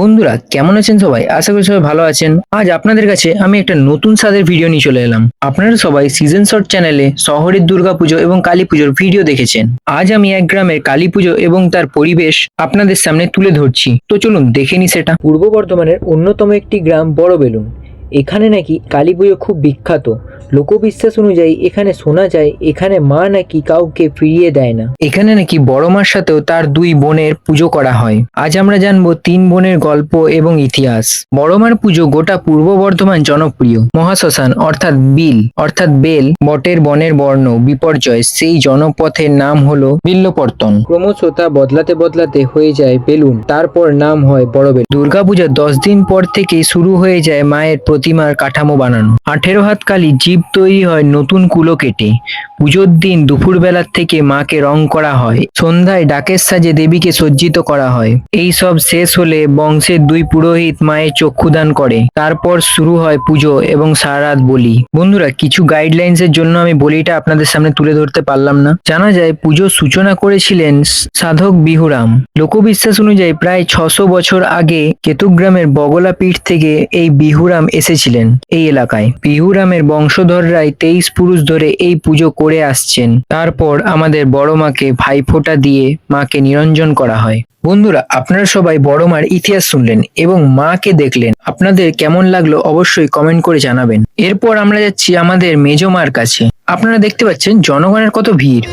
বন্ধুরা, কেমন আছেন সবাই? আশা করি সবাই ভালো আছেন। আজ আপনাদের কাছে আমি একটা নতুন স্বাদের ভিডিও নিয়ে চলে এলাম। আপনারা সবাই সিজন শর্ট চ্যানেলে শহরের দুর্গাপুজো এবং কালী পুজোর ভিডিও দেখেছেন। আজ আমি এক গ্রামের কালী পুজো এবং তার পরিবেশ আপনাদের সামনে তুলে ধরছি। তো চলুন, দেখে নি সেটা। পূর্ব বর্ধমানের অন্যতম একটি গ্রাম বড় বেলুন। এখানে নাকি কালী পুজো খুব বিখ্যাত। লোকবিশ্বাস অনুযায়ী এখানে শোনা যায় এখানে মা নাকি কাউকে ফিরিয়ে দেয় না। এখানে নাকি বড় মার সাথেও তার দুই বোনের পুজো করা হয়। আজ আমরা জানব তিন বোনের গল্প এবং ইতিহাস। বড় মার পুজো গোটা পূর্ব বর্ধমান জনপ্রিয়। মহাশ্মশান অর্থাৎ বিল অর্থাৎ বেল বটের বনের বর্ণ বিপর্যয় সেই জনপথের নাম হলো বিল্লপর্তন ক্রমশ তা বদলাতে বদলাতে হয়ে যায় বেলুন। তারপর নাম হয় বড় বেলুন। দুর্গাপূজার দশ দিন পর থেকেই শুরু হয়ে যায় মায়ের প্রতিমার কাঠামো বানানো। আঠেরো হাত কালী জীব তৈরি হয় নতুন কুলো কেটে। পুজোর দিন দুপুরবেলার থেকে মাকে রং করা হয়। সন্ধ্যায় ডাকের সাজে দেবীকে সজ্জিত করা হয়। এই সব শেষ হলে বংশের দুই পুরোহিত মায়ের চক্ষুদান করে। তারপর শুরু হয় পুজো এবং সারা রাত বলি। বন্ধুরা, কিছু গাইডলাইন্স এর জন্য আমি বলিটা আপনাদের সামনে তুলে ধরতে পারলাম না। জানা যায়, পুজোর সূচনা করেছিলেন সাধক বিহুরাম। লোকবিশ্বাস অনুযায়ী প্রায় ছশো বছর আগে কেতুগ্রামের বগলা পীঠ থেকে এই বিহুরাম এসেছিলেন এই এলাকায়। বিহুরামের বংশধররাই তেইশ পুরুষ ধরে এই পুজো করে আসছেন। তারপর আমাদের বড় মাকে ভাইফোঁটা দিয়ে মাকে নিরঞ্জন করা হয়। বন্ধুরা, আপনারা সবাই বড় মার ইতিহাস শুনলেন এবং মাকে দেখলেন। আপনাদের কেমন লাগল অবশ্যই কমেন্ট করে জানাবেন। এরপর আমরা যাচ্ছি আমাদের মেজো মার কাছে। আপনারা দেখতে পাচ্ছেন জনগণের কত ভিড়।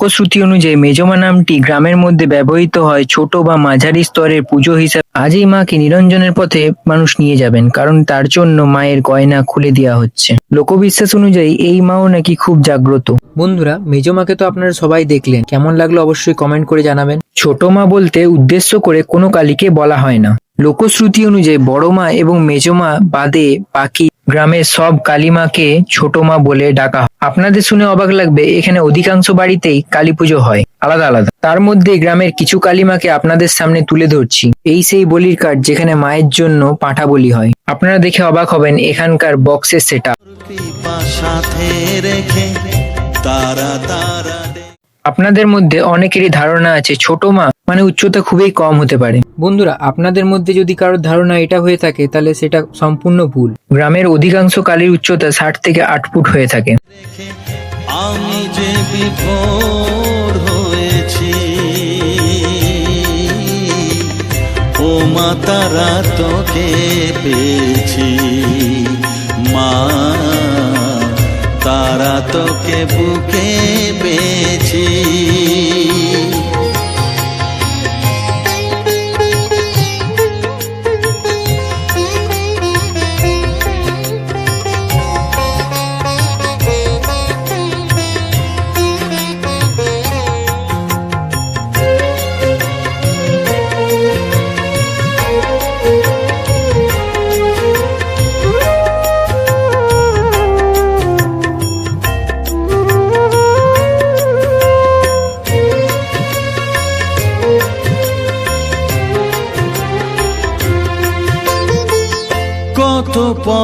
লোকশ্রুতি অনুযায়ী মেজমা নামটি গ্রামের মধ্যে ব্যবহৃত হয় ছোট বা মাঝারি স্তরের পুজো হিসাবে। আজ এই মাকে নিরঞ্জনের পথে মানুষ নিয়ে যাবেন, কারণ তার জন্য মায়ের গয়না খুলে দেওয়া হচ্ছে। লোকবিশ্বাস অনুযায়ী এই মাও নাকি খুব জাগ্রত। বন্ধুরা, মেজমাকে তো আপনারা সবাই দেখলেন। কেমন লাগল অবশ্যই কমেন্ট করে জানাবেন। ছোট মা বলতে উদ্দেশ্য করে কোনো কালীকে বলা হয় না। লোকশ্রুতি অনুযায়ী বড় মা এবং মেজমা বাদে বাকি গ্রামের সব কালীমাকে ছোট মা বলে ডাকা হয়। আপনাদের শুনে অবাক লাগবে, এখানে অধিকাংশ বাড়িতেই কালী পুজো হয়। আলাদা আলাদা। তার মধ্যে গ্রামের কিছু কালীমাকে আপনাদের সামনে তুলে ধরছি। এই সেই বলির কার্ড যেখানে মায়ের জন্য পাঠা বলি হয়। আপনারা দেখে অবাক হবেন, এখানকার বক্সের সেটা তারা তারা আপনাদের মধ্যে অনেকেরই ধারণা আছে, ছোট মা মানে উচ্চতা খুবই কম হতে পারে। বন্ধুরা, আপনাদের মধ্যে যদি কারোর ধারণা এটা হয়ে থাকে, তাহলে সেটা সম্পূর্ণ ভুল। গ্রামের অধিকাংশ কালীর উচ্চতা ষাট থেকে আট ফুট হয়ে থাকে। ও মা তারা তোকে পেয়েছি। মা তারা তোকে বুকে পেয়েছি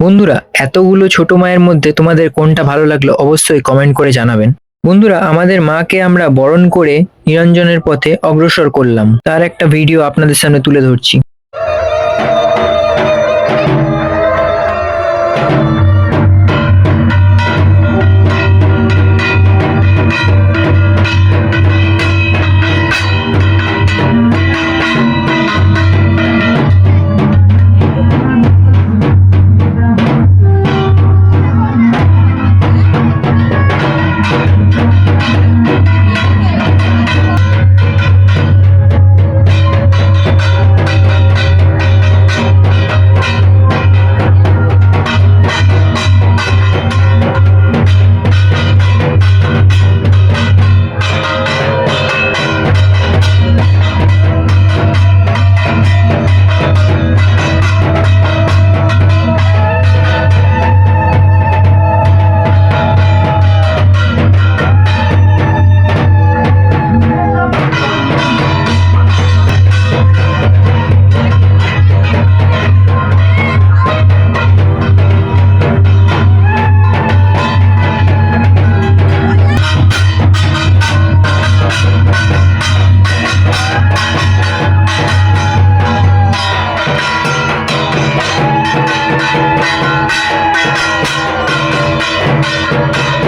বন্ধুরা, এতগুলো ছোট মায়ের মধ্যে তোমাদের কোনটা ভালো লাগল অবশ্যই কমেন্ট করে জানাবেন। বন্ধুরা, আমাদের মাকে আমরা বরণ করে নিরঞ্জনের পথে অগ্রসর করলাম। তার একটা ভিডিও আপনাদের সামনে তুলে ধরছি। Thank you.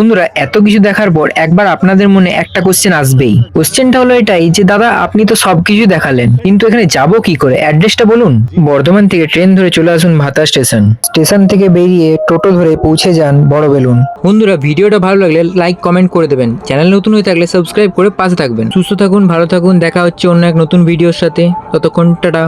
বন্ধুরা, এত কিছু দেখার পর একবার আপনাদের মনে একটা কোশ্চেন আসবেই। কোশ্চেনটা হলো এটাই যে, দাদা, আপনি তো সবকিছু দেখালেন, কিন্তু এখানে যাব কি করে? অ্যাড্রেসটা বলুন। বর্ধমান থেকে ট্রেন ধরে চলে আসুন ভাতা স্টেশন স্টেশন থেকে বেরিয়ে টোটো ধরে পৌঁছে যান বড় বেলুন। বন্ধুরা, ভিডিওটা ভালো লাগলে লাইক কমেন্ট করে দেবেন। চ্যানেল নতুন হয়ে থাকলে সাবস্ক্রাইব করে পাশে থাকবেন। সুস্থ থাকুন, ভালো থাকুন। দেখা হচ্ছে অন্য এক নতুন ভিডিওর সাথে। ততক্ষণ, টাটা।